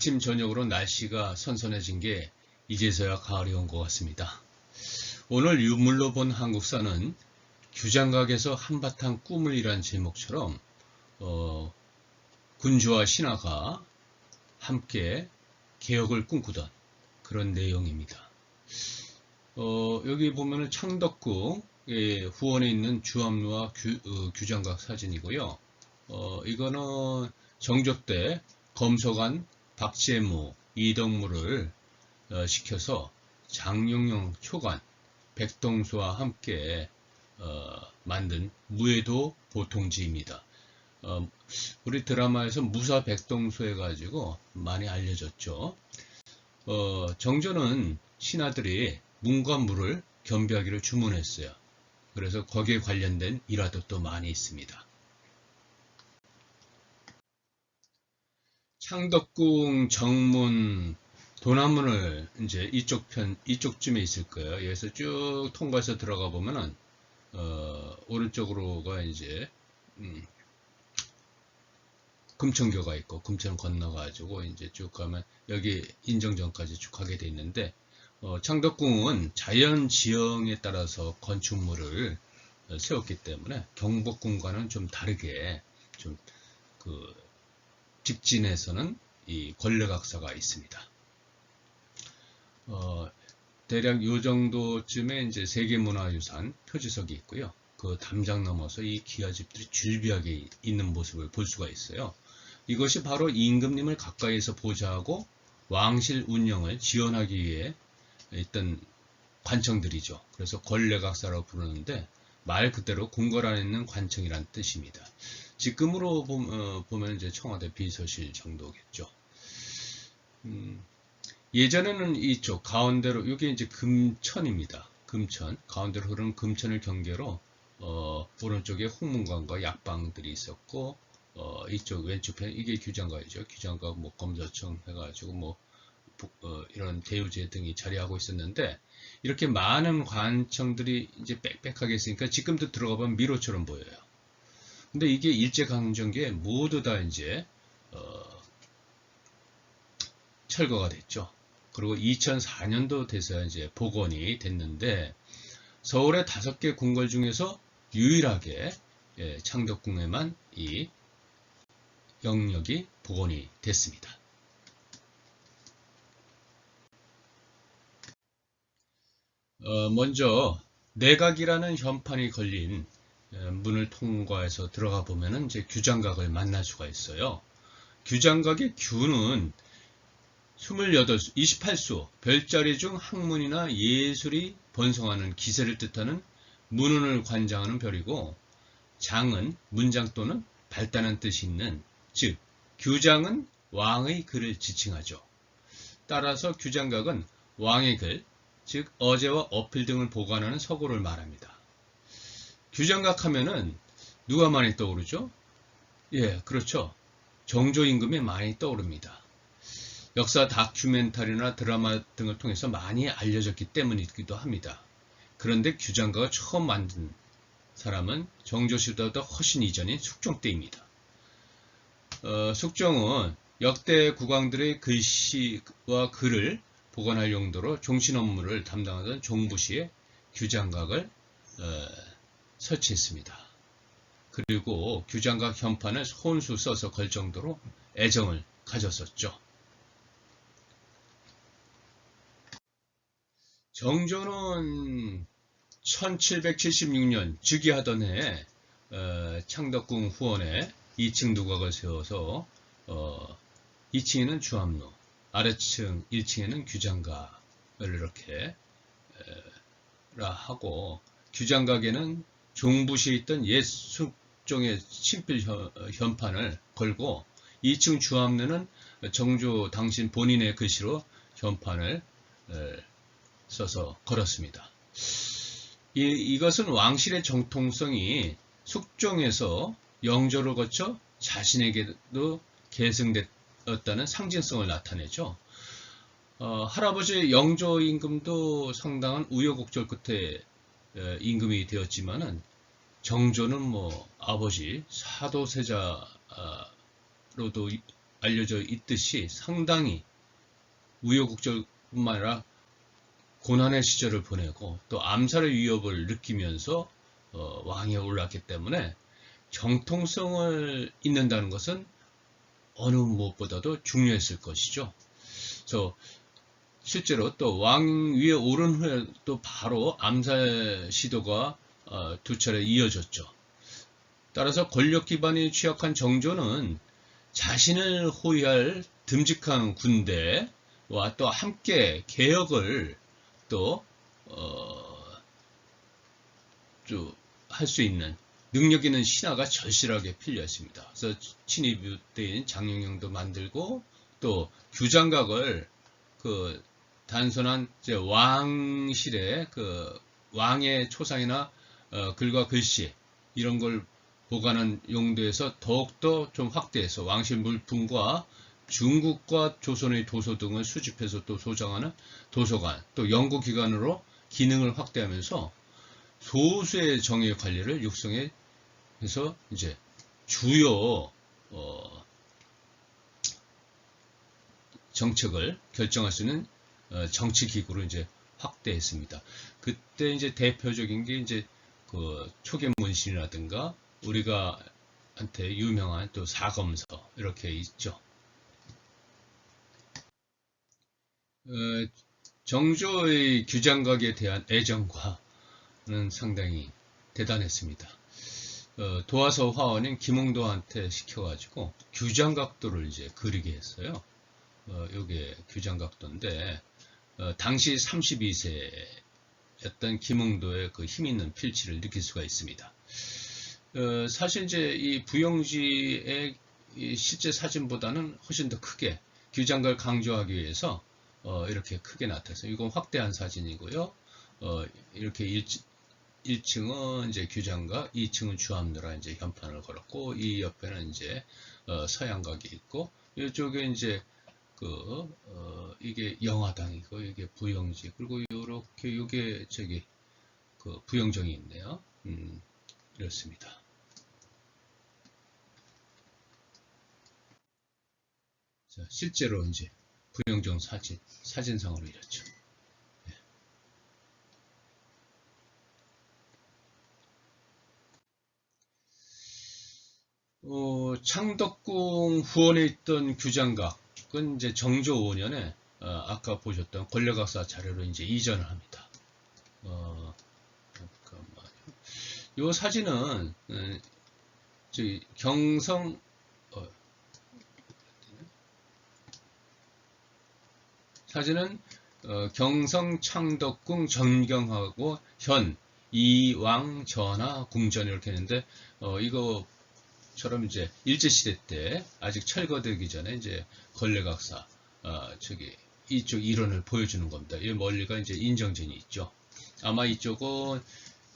아침 저녁으로 날씨가 선선해진 게 이제서야 가을이 온 것 같습니다. 오늘 유물로 본 한국사는 규장각에서 한바탕 꿈을 이란 제목처럼 어, 군주와 신하가 함께 개혁을 꿈꾸던 그런 내용입니다. 어, 여기 보면은 창덕궁 후원에 있는 주암루와 규, 어, 규장각 사진이고요. 어, 이거는 정조 때 검소관 박재무, 이덕무를 어, 시켜서 장영영 초관, 백동수와 함께 어, 만든 무해도 보통지입니다. 어, 우리 드라마에서 무사 백동수 해가지고 많이 알려졌죠. 어, 정조는 신하들이 문과 물을 겸비하기를 주문했어요. 그래서 거기에 관련된 일화도 또 많이 있습니다. 창덕궁 정문 도남문을 이제 이쪽 편 이쪽쯤에 있을 거예요. 여기서 쭉 통과해서 들어가 보면은 어, 오른쪽으로가 이제 음, 금천교가 있고 금천 건너가지고 이제 쭉 가면 여기 인정전까지 쭉 가게 돼 있는데 어, 창덕궁은 자연 지형에 따라서 건축물을 세웠기 때문에 경복궁과는 좀 다르게 좀그 직진에서는 이 권력악사가 있습니다. 어, 대략 요 정도쯤에 이제 세계문화유산 표지석이 있고요. 그 담장 넘어서 이 기아집들이 줄비하게 있는 모습을 볼 수가 있어요. 이것이 바로 임금님을 가까이에서 보좌하고 왕실 운영을 지원하기 위해 있던 관청들이죠. 그래서 권례각사라고 부르는데 말 그대로 궁궐 안에 있는 관청이란 뜻입니다. 지금으로 어, 보면 이제 청와대 비서실 정도겠죠. 음, 예전에는 이쪽 가운데로 이게 이제 금천입니다. 금천 가운데로 흐르는 금천을 경계로 어, 오른쪽에 홍문관과 약방들이 있었고 어, 이쪽 왼쪽에 이게 규장가이죠. 규장가 뭐 검사청 해가지고 뭐 어, 이런 대우제 등이 자리하고 있었는데 이렇게 많은 관청들이 이제 빽빽하게 있으니까 지금도 들어가 보면 미로처럼 보여요. 근데 이게 일제강점기에 모두 다 이제 어, 철거가 됐죠. 그리고 2004년도 돼서 이제 복원이 됐는데 서울의 다섯 개 궁궐 중에서 유일하게 예, 창덕궁에만 이 영역이 복원이 됐습니다. 어, 먼저 내각이라는 현판이 걸린 문을 통과해서 들어가 보면은 이제 규장각을 만날 수가 있어요. 규장각의 규는 28, 28수 별자리 중 학문이나 예술이 번성하는 기세를 뜻하는 문운을 관장하는 별이고 장은 문장 또는 발단한 뜻이 있는 즉 규장은 왕의 글을 지칭하죠. 따라서 규장각은 왕의 글, 즉 어제와 어필 등을 보관하는 서고를 말합니다. 규장각 하면은 누가 많이 떠오르죠? 예, 그렇죠. 정조 임금이 많이 떠오릅니다. 역사 다큐멘터리나 드라마 등을 통해서 많이 알려졌기 때문이기도 합니다. 그런데 규장가가 처음 만든 사람은 정조 시대보다 훨씬 이전인 숙종 때입니다. 어, 숙종은 역대 국왕들의 글씨와 글을 보관할 용도로 종신 업무를 담당하던 종부시의 규장각을 어, 설치했습니다. 그리고 규장각 현판을 혼수 써서 걸 정도로 애정을 가졌었죠. 정조는 1776년 즉위하던 해 어, 창덕궁 후원에 2층 두각을 세워서 어, 2층에는 주암로, 아래층 1층에는 규장각을 이렇게 라 하고 규장각에는 종부시에 있던 옛 숙종의 친필 현판을 걸고 2층 주암내는 정조 당신 본인의 글씨로 현판을 써서 걸었습니다. 이, 이것은 왕실의 정통성이 숙종에서 영조를 거쳐 자신에게도 계승됐다는 상징성을 나타내죠. 어, 할아버지 영조 임금도 상당한 우여곡절 끝에 임금이 되었지만은 정조는 뭐 아버지 사도세자로도 알려져 있듯이 상당히 우여곡절뿐만 아니라 고난의 시절을 보내고 또 암살의 위협을 느끼면서 어, 왕에 올랐기 때문에 정통성을 잇는다는 것은 어느 무엇보다도 중요했을 것이죠. 그래서 실제로 또 왕 위에 오른 후에 또 바로 암살 시도가 어, 두 차례 이어졌죠. 따라서 권력 기반이 취약한 정조는 자신을 호위할 듬직한 군대와 또 함께 개혁을 또, 어, 할수 있는 능력 있는 신하가 절실하게 필요했습니다. 그래서 친위 때인 장영영도 만들고 또 규장각을 그 단순한 이제 왕실의 그 왕의 초상이나 어, 글과 글씨 이런 걸 보관하는 용도에서 더욱더 좀 확대해서 왕실 물품과 중국과 조선의 도서 등을 수집해서 또 소장하는 도서관, 또 연구기관으로 기능을 확대하면서 소수의 정의 관리를 육성해 서 이제 주요 어, 정책을 결정할 수 있는 어, 정치 기구로 이제 확대했습니다. 그때 이제 대표적인 게 이제 그 초계 문신이라든가 우리가 한테 유명한 또 사검서 이렇게 있죠. 어, 정조의 규장각에 대한 애정과는 상당히 대단했습니다. 어, 도화서 화원인 김홍도한테 시켜가지고 규장각도를 이제 그리게 했어요. 어, 요게 규장각도인데 어, 당시 32세였던 김홍도의 그 힘 있는 필치를 느낄 수가 있습니다. 어, 사실 이제 이 부영지의 이 실제 사진보다는 훨씬 더 크게 규장각을 강조하기 위해서 어, 이렇게 크게 나타났어요. 이건 확대한 사진이고요. 어, 이렇게 일, 1층은 이제 규장각, 2층은 주암루라 이제 현판을 걸었고 이 옆에는 이제 어, 서양각이 있고 이쪽에 이제 그 어, 이게 영화당이고 이게 부영지 그리고 요렇게 요게 저기 그 부영정이 있네요. 음, 이렇습니다. 자, 실제로 이제 부영정 사진 사진상으로 이렇죠. 어, 창덕궁 후원에 있던 규장각 은 이제 정조 5년에 어, 아까 보셨던 권력학사 자료로 이제 이전을 합니다. 어, 잠깐만요. 이 사진은 어, 저기 경성 어, 사진은 어, 경성 창덕궁 전경하고 현 이왕 전하 궁전 이렇게 했는데 어, 이거 처럼 이제 일제시대 때 아직 철거되기 전에 이제 걸레각사 어, 저기 이쪽 이론을 보여주는 겁니다. 이 멀리가 이제 인정전이 있죠. 아마 이쪽은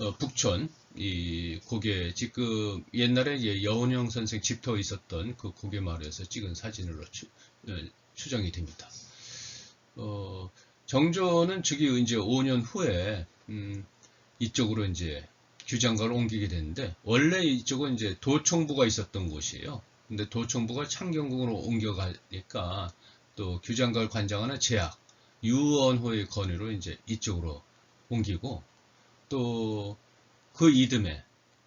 어, 북촌 이 고개 지금 옛날에 이제 여운형 선생 집터 있었던 그 고개 마을에서 찍은 사진으로 추, 어, 정이 됩니다. 어, 정조는 저기 이제 5년 후에 음, 이쪽으로 이제 규장가를 옮기게 됐는데 원래 이쪽은 이제 도청부가 있었던 곳이에요. 근데 도청부가 창경궁으로 옮겨가니까 또 규장가를 관장하는 제약 유언호의 건의로 이제 이쪽으로 옮기고 또 그 이듬해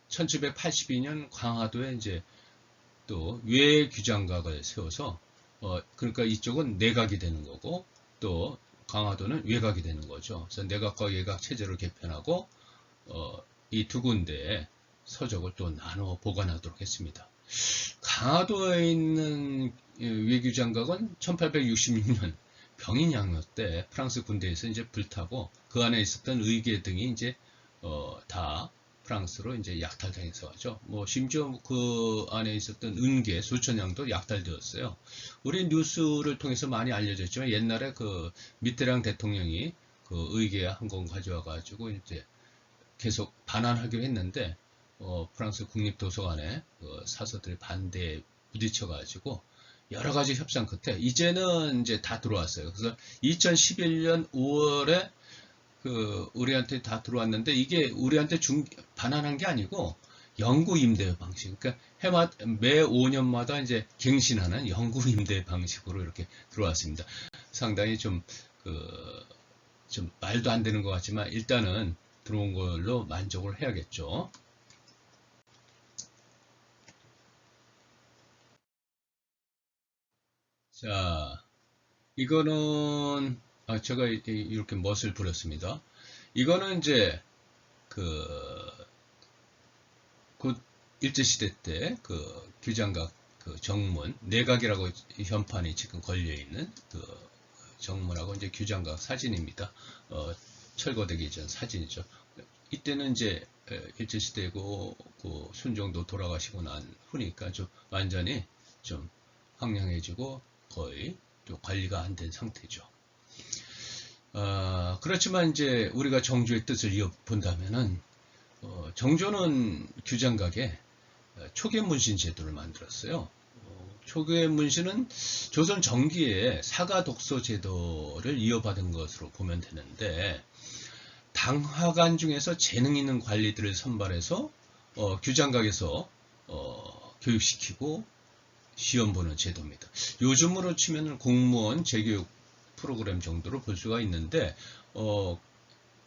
1782년 광화도에 이제 또 외규장각을 세워서 어 그러니까 이쪽은 내각이 되는 거고 또 강화도는 외각이 되는 거죠. 그래서 내각과 외각 체제를 개편하고 어 이 두 군데에 서적을 또 나눠 보관하도록 했습니다. 강화도에 있는 외교장각은 1866년 병인양요 때 프랑스 군대에서 이제 불타고 그 안에 있었던 의계 등이 이제 어, 다 프랑스로 이제 약탈당해서 가죠. 뭐 심지어 그 안에 있었던 은계 수천 냥도 약탈되었어요. 우리 뉴스를 통해서 많이 알려졌지만 옛날에 그 미테랑 대통령이 그 의계 항공 가져와 가지고 이제 계속 반환하기로 했는데 어, 프랑스 국립도서관에 그 사서들의 반대에 부딪혀 가지고 여러 가지 협상 끝에 이제는 이제 다 들어왔어요. 그래서 2011년 5월에 그 우리한테 다 들어왔는데 이게 우리한테 중 반환한 게 아니고 영구 임대 방식. 그러니까 해마 매 5년마다 이제 갱신하는 영구 임대 방식으로 이렇게 들어왔습니다. 상당히 좀 그, 좀 말도 안 되는 것 같지만 일단은 들어온 걸로 만족을 해야겠죠. 자, 이거는 아, 제가 이렇게 멋을 부렸습니다. 이거는 이제 그, 곧 일제시대 때 그 규장각 그 정문, 내각이라고 현판이 지금 걸려 있는 그 정문하고 이제 규장각 사진입니다. 어, 철거되기 전 사진이죠. 이때는 이제 에, 일제시대고 그 순종도 돌아가시고 난 후니까 좀 완전히 좀 황량해지고 거의 좀 관리가 안 된 상태죠. 어, 그렇지만 이제 우리가 정조의 뜻을 이어 본다면은 어, 정조는 규장각에 어, 초계 문신 제도를 만들었어요. 어, 초계 문신은 조선 정기에 사가 독서 제도를 이어받은 것으로 보면 되는데 당화관 중에서 재능 있는 관리들을 선발해서 어, 규장각에서 어, 교육시키고 시험 보는 제도입니다. 요즘으로 치면 공무원 재교육 프로그램 정도로 볼 수가 있는데 어,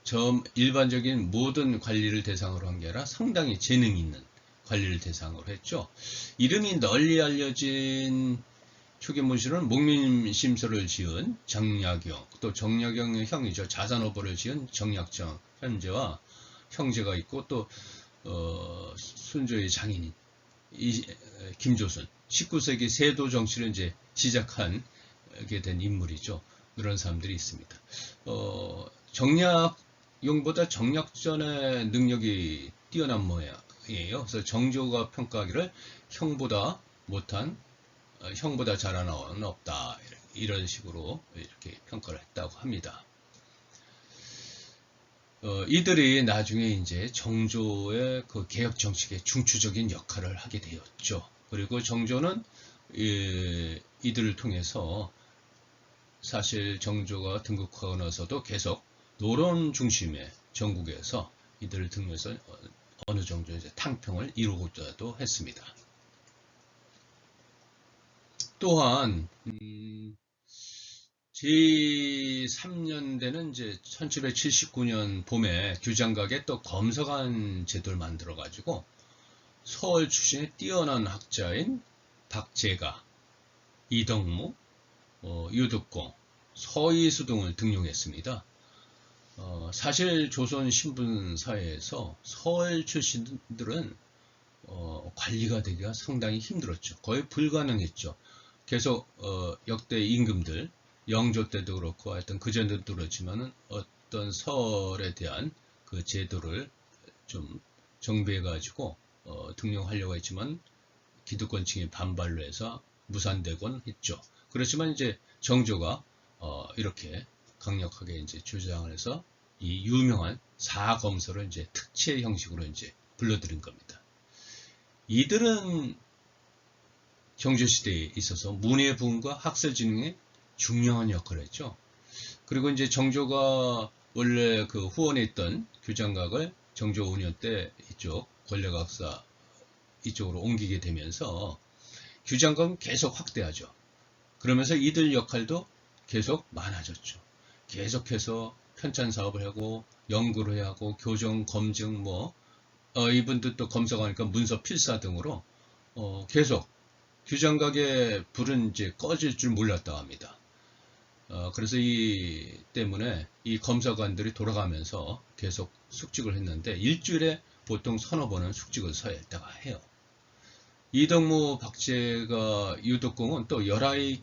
저 일반적인 모든 관리를 대상으로 한 게 아니라 상당히 재능 있는 관리를 대상으로 했죠. 이름이 널리 알려진 초계문신은 목민심서를 지은 정약용, 또 정약용의 형이죠. 자산오보를 지은 정약정 현재와 형제가 있고 또 어, 순조의 장인인 이, 에, 김조순 19세기 세도 정치를 이제 시작하게 된 인물이죠. 그런 사람들이 있습니다. 어, 정약용보다 정약전의 능력이 뛰어난 모양이에요. 그래서 정조가 평가하기를 형보다 못한 어, 형보다 잘하는 없다 이런 식으로 이렇게 평가를 했다고 합니다. 어, 이들이 나중에 이제 정조의 그 개혁 정책의 중추적인 역할을 하게 되었죠. 그리고 정조는 이, 이들을 통해서 사실 정조가 등극하고 나서도 계속 노론 중심의 전국에서 이들을 등에서 어느 정도 이제 탕평을 이루고자도 했습니다. 또한 음, 제3년대는 이제 1779년 봄에 규장각에 또 검서관 제도를 만들어 가지고 서울 출신의 뛰어난 학자인 박재가, 이덕무, 어, 유득공, 서희수 등을 등용했습니다. 어, 사실 조선 신분사회에서 서울 출신들은 어, 관리가 되기가 상당히 힘들었죠. 거의 불가능했죠. 계속 어, 역대 임금들 영조 때도 그렇고 하여튼 그전에도 그렇지만은 어떤 설에 대한 그 제도를 좀 정비해 가지고 어, 등용하려고 했지만 기득권층이 반발로 해서 무산되곤 했죠. 그렇지만 이제 정조가 어, 이렇게 강력하게 이제 주장을 해서 이 유명한 사검서를 이제 특채 형식으로 이제 불러들인 겁니다. 이들은 정조시대에 있어서 문예 부흥과 학설 진흥에 중요한 역할을 했죠. 그리고 이제 정조가 원래 그 후원에 있던 규장각을 정조 5년 때 이쪽 권력학사 이쪽으로 옮기게 되면서 규장각은 계속 확대하죠. 그러면서 이들 역할도 계속 많아졌죠. 계속해서 편찬 사업을 하고 연구를 하고 교정 검증 뭐 어, 이분들도 검사하니까 문서 필사 등으로 어, 계속 규장각의 불은 이제 꺼질 줄 몰랐다고 합니다. 어, 그래서 이 때문에 이 검사관들이 돌아가면서 계속 숙직을 했는데 일주일에 보통 서너 번은 숙직을 서야 했다가 해요. 이덕무 박재가 유독공은 또 열하이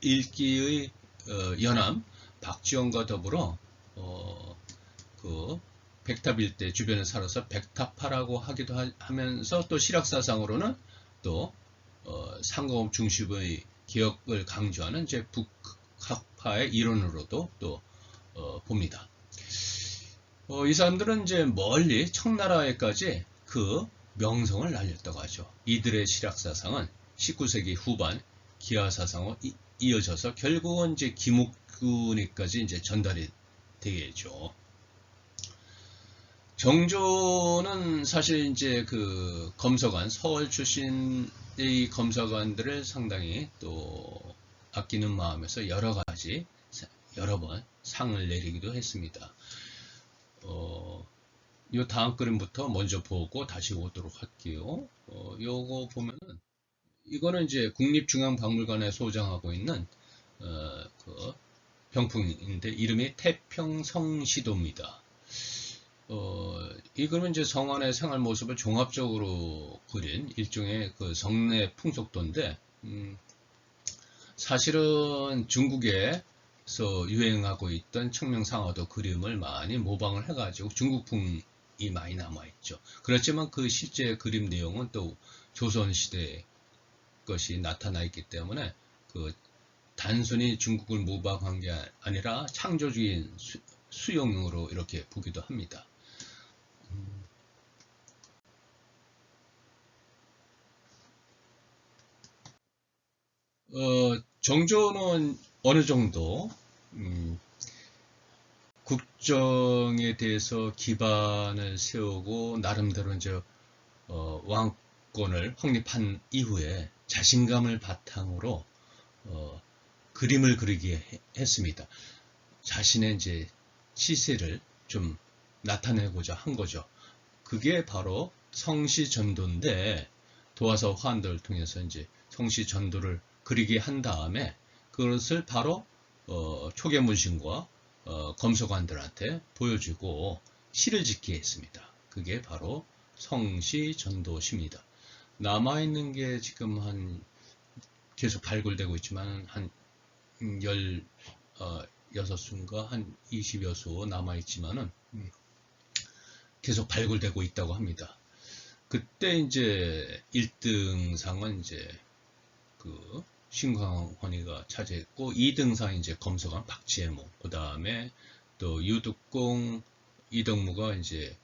일기의 어, 연암 박지원과 더불어 어, 그 백탑 일대 주변에 살아서 백탑파라고 하기도 하, 면서또 실학사상으로는 또 어, 상공업 중심의 개혁을 강조하는 이제 북학파의 일원으로도 또 어, 봅니다. 어, 이 사람들은 이제 멀리 청나라에까지 그 명성을 날렸다고 하죠. 이들의 실학 사상은 19세기 후반 기하사상으로 이- 이어져서 결국은 이제 김옥균에까지 이제 전달이 되겠죠. 정조는 사실 이제 그 검서관, 서울 출신의 검서관들을 상당히 또 아끼는 마음에서 여러 가지, 여러 번 상을 내리기도 했습니다. 어, 요 다음 그림부터 먼저 보고 다시 오도록 할게요. 어, 요거 보면은, 이거는 이제 국립중앙박물관에 소장하고 있는, 어, 그 병풍인데, 이름이 태평성시도입니다. 어, 이 그림은 이제 성안의 생활 모습을 종합적으로 그린 일종의 그 성내 풍속도인데, 음, 사실은 중국에서 유행하고 있던 청명상화도 그림을 많이 모방을 해가지고 중국풍이 많이 남아있죠. 그렇지만 그 실제 그림 내용은 또 조선시대 것이 나타나 있기 때문에 그 단순히 중국을 모방한 게 아니라 창조적인 수, 수용으로 이렇게 보기도 합니다. 어, 정조는 어느 정도 음, 국정에 대해서 기반을 세우고 나름대로 이제 어, 왕권을 확립한 이후에 자신감을 바탕으로 어, 그림을 그리게 했습니다. 자신의 이제 시세를 좀 나타내고자 한 거죠. 그게 바로 성시 전도인데 도화서 화환들을 통해서 이제 성시 전도를 그리게 한 다음에 그것을 바로 어, 초계문신과 어, 검소관들한테 보여주고 시를 짓게 했습니다. 그게 바로 성시 전도시입니다. 남아있는 게 지금 한 계속 발굴되고 있지만 한 16수인가 한 20여 수 남아있지만은 음, 계속 발굴되고 있다고 합니다. 그때 이제 1등상은 이제 그 신광헌이가 차지했고 2등상 이제 검서관 박지혜모. 그 다음에 또 유득공 이덕무가 이제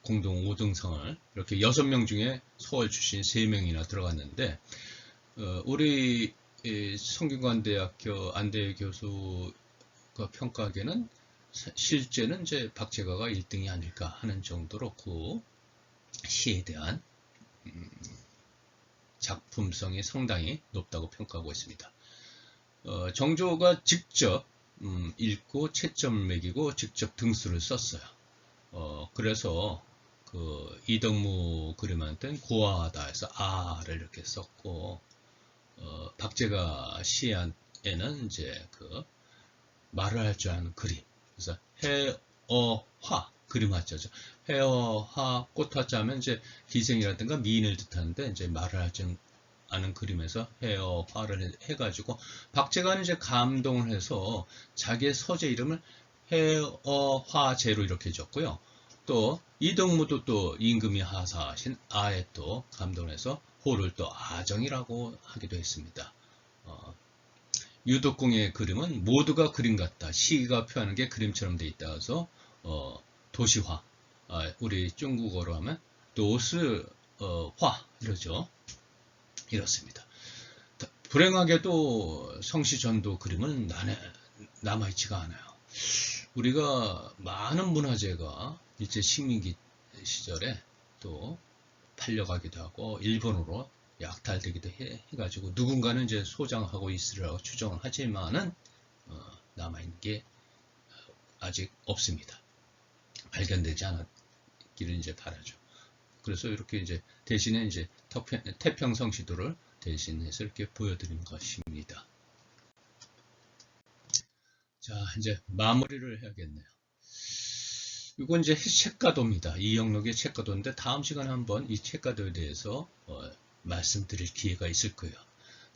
공동 5등상을 이렇게 6명 중에 서울 출신 3명이나 들어갔는데 어, 우리 성균관대학교 안대 교수가 평가하기에는 실제는 이제 박재가가 1등이 아닐까 하는 정도로 그 시에 대한 음, 작품성이 상당히 높다고 평가하고 있습니다. 어, 정조가 직접 음, 읽고 채점을 매기고 직접 등수를 썼어요. 어, 그래서 그 이덕무 그림한테는 고아하다 해서 아를 이렇게 썼고 어, 박제가 시에는 이제 그 말을 할 줄 아는 그림 그래서 해어화 그림 화자죠. 해어화 꽃화자 하면 이제 희생이라든가 미인을 뜻하는데 이제 말을 하지 않은 그림에서 해어화를 해가지고 박재관은 이제 감동을 해서 자기의 서재 이름을 해어화제로 이렇게 줬고요. 또 이덕무도 또 임금이 하사하신 아에 또 감동해서 호를 또 아정이라고 하기도 했습니다. 어, 유독공의 그림은 모두가 그림 같다. 시가 표하는 게 그림처럼 돼 있다 해서 어, 도시화. 아, 우리 중국어로 하면 도스화 이러죠. 이렇습니다. 불행하게도 성시전도 그림은 남아있지가 않아요. 우리가 많은 문화재가 일제 식민기 시절에 또 팔려가기도 하고 일본으로 약탈되기도 해, 가지고 누군가는 이제 소장하고 있으리라고 추정을 하지만은 어, 남아있는 게 아직 없습니다. 발견되지 않았기를 이제 바라죠. 그래서 이렇게 이제 대신에 이제 태평성 시도를 대신해서 이렇게 보여드린 것입니다. 자, 이제 마무리를 해야겠네요. 이건 이제 책가도입니다. 이영록의 책가도인데 다음 시간에 한번 이 책가도에 대해서 어, 말씀드릴 기회가 있을 거예요.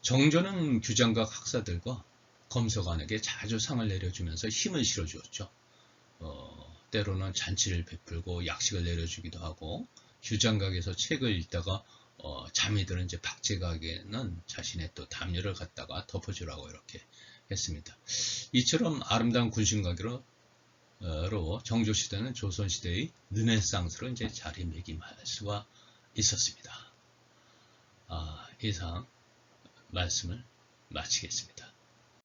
정조는 규장각 학사들과 검서관에게 자주 상을 내려주면서 힘을 실어주었죠. 어, 때로는 잔치를 베풀고 약식을 내려주기도 하고 규장각에서 책을 읽다가 어, 잠이 드는 이제 박제각에는 자신의 또 담요를 갖다가 덮어주라고 이렇게 했습니다. 이처럼 아름다운 군신각으로 정조시대는 조선시대의 르네상스로 이제 자리매김할 수가 있었습니다. 아, 이상 말씀을 마치겠습니다.